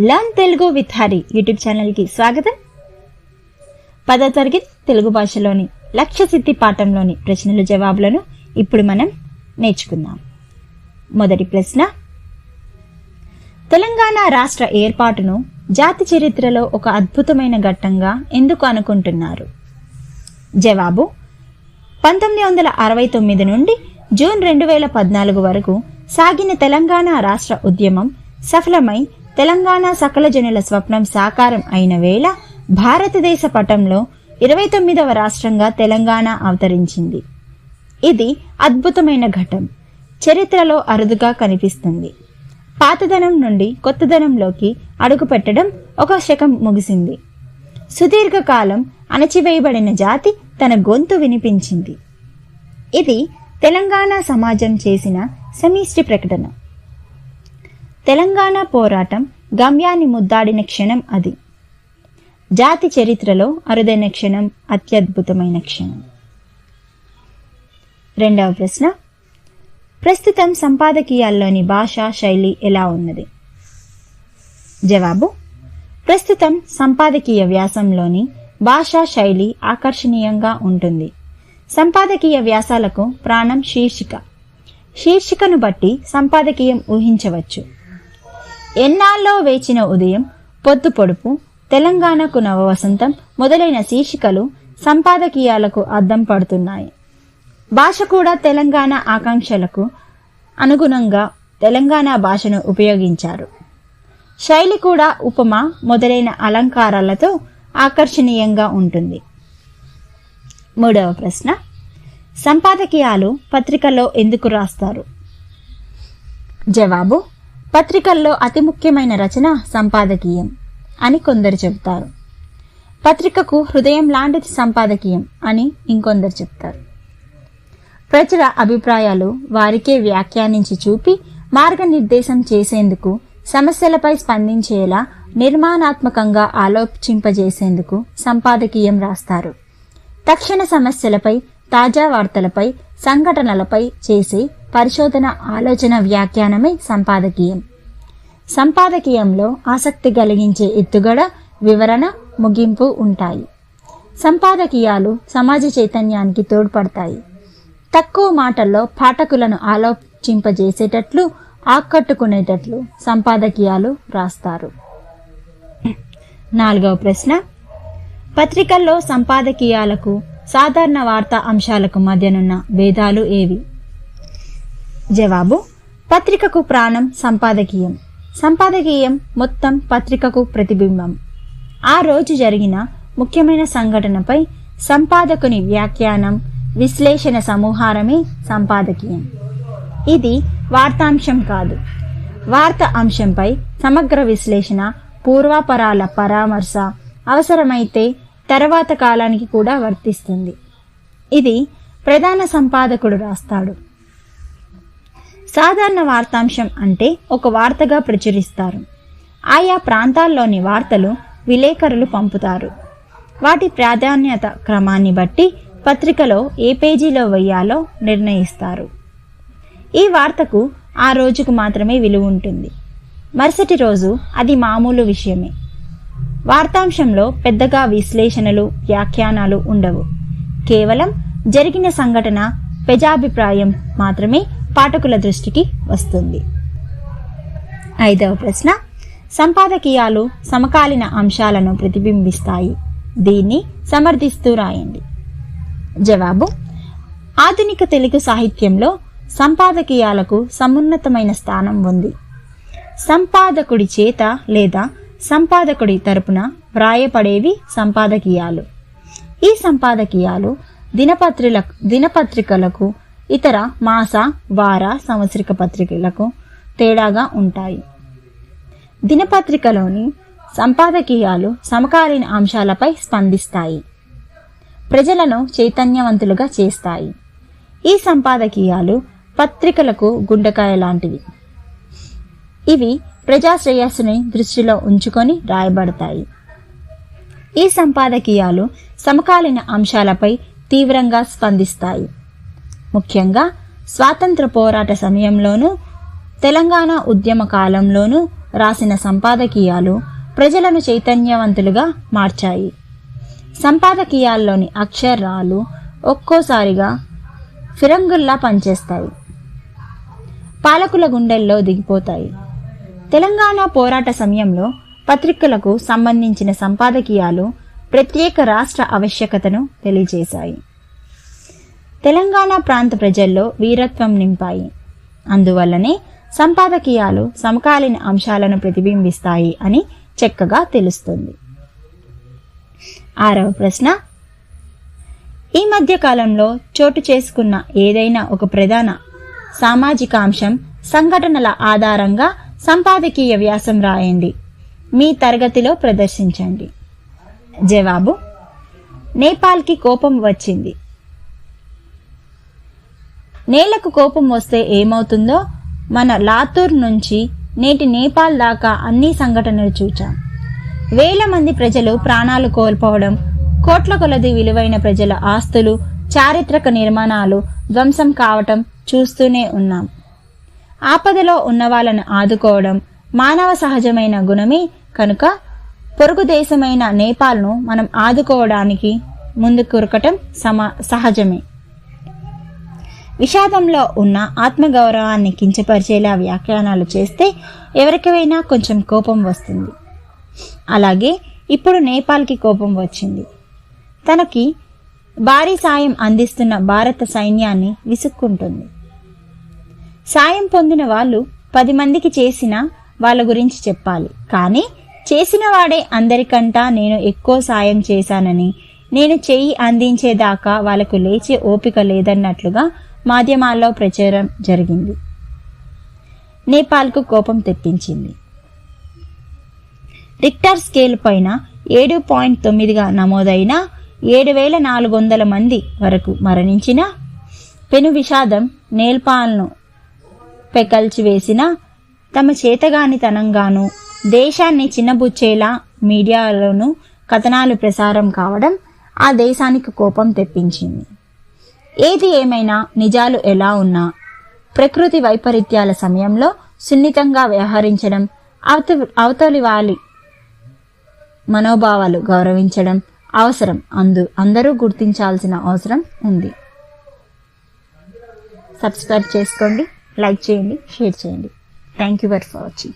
Learn Telugu with Hari YouTube ఛానల్కి స్వాగతం. పదో తరగతి తెలుగు భాషలోని లక్ష్య సిద్ధి పాఠంలోని ప్రశ్నల జవాబులను ఇప్పుడు మనం నేర్చుకుందాం. మొదటి ప్రశ్న. తెలంగాణ రాష్ట్ర ఏర్పాటును జాతి చరిత్రలో ఒక అద్భుతమైన ఘట్టంగా ఎందుకు అనుకుంటున్నారు? జవాబు. పంతొమ్మిది వందల అరవై తొమ్మిది నుండి జూన్ రెండు వేల పద్నాలుగు వరకు సాగిన తెలంగాణ రాష్ట్ర ఉద్యమం సఫలమై తెలంగాణ సకల జనుల స్వప్నం సాకారం అయిన వేళ భారతదేశ పటంలో ఇరవై తొమ్మిదవ రాష్ట్రంగా తెలంగాణ అవతరించింది. ఇది అద్భుతమైన ఘటం చరిత్రలో అరుదుగా కనిపిస్తుంది. పాతదనం నుండి కొత్తదనంలోకి అడుగుపెట్టడం ఒక శకం ముగిసింది. సుదీర్ఘకాలం అణచివేయబడిన జాతి తన గొంతు వినిపించింది. ఇది తెలంగాణ సమాజం చేసిన సమిష్టి ప్రకటన. తెలంగాణ పోరాటం గమ్యాన్ని ముద్దాడిన క్షణం అది. జాతి చరిత్రలో అరుదైన క్షణం అత్యద్భుతమైన క్షణం. రెండవ ప్రశ్న. ప్రస్తుతం సంపాదకీయాల్లోని భాషా శైలి ఎలా ఉన్నది? జవాబు. ప్రస్తుతం సంపాదకీయ వ్యాసంలోని భాషా శైలి ఆకర్షణీయంగా ఉంటుంది. సంపాదకీయ వ్యాసాలకు ప్రాణం శీర్షిక. శీర్షికను బట్టి సంపాదకీయం ఊహించవచ్చు. ఎన్నాళ్ళలో వేచిన ఉదయం పొద్దు పొడుపు తెలంగాణకు నవ వసంతం మొదలైన శీర్షికలు సంపాదకీయాలకు అద్దం పడుతున్నాయి. భాష కూడా తెలంగాణ ఆకాంక్షలకు అనుగుణంగా తెలంగాణ భాషను ఉపయోగించారు. శైలి కూడా ఉపమ మొదలైన అలంకారాలతో ఆకర్షణీయంగా ఉంటుంది. మూడవ ప్రశ్న. సంపాదకీయాలు పత్రికలో ఎందుకు రాస్తారు? జవాబు పత్రికల్లో అతి ముఖ్యమైన రచన సంపాదకీయం అని కొందరు చెబుతారు. పత్రికకు హృదయం లాంటిది సంపాదకీయం అని ఇంకొందరు చెప్తారు. ప్రజల అభిప్రాయాలు వారికే వ్యాఖ్యానించి చూపి మార్గనిర్దేశం చేసేందుకు సమస్యలపై స్పందించేలా నిర్మాణాత్మకంగా ఆలోచింపజేసేందుకు సంపాదకీయం రాస్తారు. తక్షణ సమస్యలపై తాజా వార్తలపై సంఘటనలపై చేసే పరిశోధన ఆలోచన వ్యాఖ్యానమే సంపాదకీయం. సంపాదకీయంలో ఆసక్తి కలిగించే ఎత్తుగడ వివరణ ముగింపు ఉంటాయి. సంపాదకీయాలు సమాజ చైతన్యానికి తోడ్పడతాయి. తక్కువ మాటల్లో పాఠకులను ఆలోచింపజేసేటట్లు ఆకట్టుకునేటట్లు సంపాదకీయాలు రాస్తారు. నాలుగవ ప్రశ్న. పత్రికల్లో సంపాదకీయాలకు సాధారణ వార్తా అంశాలకు మధ్యనున్న భేదాలు ఏవి? జవాబు పత్రికకు ప్రాణం సంపాదకీయం. సంపాదకీయం మొత్తం పత్రికకు ప్రతిబింబం. ఆ రోజు జరిగిన ముఖ్యమైన సంఘటనపై సంపాదకుని వ్యాఖ్యానం విశ్లేషణ సమూహారమే సంపాదకీయం. ఇది వార్తాంశం కాదు. వార్త అంశంపై సమగ్ర విశ్లేషణ పూర్వాపరాల పరామర్శ అవసరమైతే తర్వాత కాలానికి కూడా వర్తిస్తుంది. ఇది ప్రధాన సంపాదకుడు రాస్తాడు. సాధారణ వార్తాంశం అంటే ఒక వార్తగా ప్రచురిస్తారు. ఆయా ప్రాంతాల్లోని వార్తలు విలేకరులు పంపుతారు. వాటి ప్రాధాన్యత క్రమాన్ని బట్టి పత్రికలో ఏ పేజీలో వేయాలో నిర్ణయిస్తారు. ఈ వార్తకు ఆ రోజుకు మాత్రమే విలువ ఉంటుంది. మరుసటి రోజు అది మామూలు విషయమే. వార్తాంశంలో పెద్దగా విశ్లేషణలు వ్యాఖ్యానాలు ఉండవు. కేవలం జరిగిన సంఘటన ప్రజాభిప్రాయం మాత్రమే పాఠకుల దృష్టికి వస్తుంది. ఐదవ ప్రశ్న. సంపాదకీయాలు సమకాలీన అంశాలను ప్రతిబింబిస్తాయి. దీన్ని సమర్థిస్తూ రాయండి. జవాబు. ఆధునిక తెలుగు సాహిత్యంలో సంపాదకీయాలకు సమున్నతమైన స్థానం ఉంది. సంపాదకుడి చేత లేదా సంపాదకుడి తరపున వ్రాయపడేవి సంపాదకీయాలు. ఈ సంపాదకీయాలు దినపత్రిక దినపత్రికలకు ఇతర మాస వార సంవత్సరిక పత్రికలకు తేడాగా ఉంటాయి. దినపత్రికలోని సంపాదకీయాలు సమకాలీన అంశాలపై స్పందిస్తాయి. ప్రజలను చైతన్యవంతులుగా చేస్తాయి. ఈ సంపాదకీయాలు పత్రికలకు గుండెకాయ లాంటివి. ఇవి ప్రజా శ్రేయస్సుని దృష్టిలో ఉంచుకొని రాయబడతాయి. ఈ సంపాదకీయాలు సమకాలీన అంశాలపై తీవ్రంగా స్పందిస్తాయి. ముఖ్యంగా స్వాతంత్ర పోరాట సమయంలోనూ తెలంగాణ ఉద్యమ కాలంలోనూ రాసిన సంపాదకీయాలు ప్రజలను చైతన్యవంతులుగా మార్చాయి. సంపాదకీయాల్లోని అక్షరాలు ఒక్కోసారిగా ఫిరంగుల్లా పనిచేస్తాయి. పాలకుల గుండెల్లో దిగిపోతాయి. తెలంగాణ పోరాట సమయంలో పత్రికలకు సంబంధించిన సంపాదకీయాలు ప్రత్యేక రాష్ట్ర ఆవశ్యకతను తెలియజేశాయి. తెలంగాణ ప్రాంత ప్రజల్లో వీరత్వం నింపాయి. అందువల్లనే సంపాదకీయాలు సమకాలీన అంశాలను ప్రతిబింబిస్తాయి అని చక్కగా తెలుస్తుంది. ఆరవ ప్రశ్న. ఈ మధ్య కాలంలో చోటు చేసుకున్న ఏదైనా ఒక ప్రధాన సామాజిక అంశం సంఘటనల ఆధారంగా సంపాదకీయ వ్యాసం రాయండి. మీ తరగతిలో ప్రదర్శించండి. జవాబు. నేపాల్కి కోపం వచ్చింది. నేలకు కోపం వస్తే ఏమవుతుందో మన లాతూర్ నుంచి నేటి నేపాల్ దాకా అన్ని సంఘటనలు చూచాం. వేల మంది ప్రజలు ప్రాణాలు కోల్పోవడం కోట్ల కొలది విలువైన ప్రజల ఆస్తులు చారిత్రక నిర్మాణాలు ధ్వంసం కావటం చూస్తూనే ఉన్నాం. ఆపదలో ఉన్న వాళ్ళను ఆదుకోవడం మానవ సహజమైన గుణమే కనుక పొరుగు దేశమైన నేపాల్ను మనం ఆదుకోవడానికి ముందుకురకటం సమ సహజమే. విషాదంలో ఉన్న ఆత్మగౌరవాన్ని కించపరిచేలా వ్యాఖ్యానాలు చేస్తే ఎవరికైనా కొంచెం కోపం వస్తుంది. అలాగే ఇప్పుడు నేపాల్కి కోపం వచ్చింది. తనకి భారీ సాయం అందిస్తున్న భారత సైన్యాన్ని విసుక్కుంటుంది. సాయం పొందిన వాళ్ళు పది మందికి చేసిన వాళ్ళ గురించి చెప్పాలి. కానీ చేసిన వాడే అందరికంటా నేను ఎక్కువ సాయం చేశానని నేను చెయ్యి అందించేదాకా వాళ్ళకు లేచే ఓపిక లేదన్నట్లుగా మాధ్యమాల్లో ప్రచారం జరిగింది. నేపాల్కు కోపం తెప్పించింది. రిక్టర్ స్కేల్ పైన ఏడు పాయింట్ తొమ్మిదిగా నమోదైన ఏడు వేల నాలుగు వందల మంది వరకు మరణించిన పెను విషాదం నేల్పాల్ను పెకల్చివేసిన తమ చేతగానితనంగాను దేశాన్ని చిన్నబుచ్చేలా మీడియాలోనూ కథనాలు ప్రసారం కావడం ఆ దేశానికి కోపం తెప్పించింది. ఏది ఏమైనా నిజాలు ఎలా ఉన్నా ప్రకృతి వైపరీత్యాల సమయంలో సున్నితంగా వ్యవహరించడం అవత అవతలి వాలి మనోభావాలు గౌరవించడం అవసరం. అందు అందరూ గుర్తించాల్సిన అవసరం ఉంది. సబ్స్క్రైబ్ చేసుకోండి లైక్ చేయండి షేర్ చేయండి. Thank you for watching.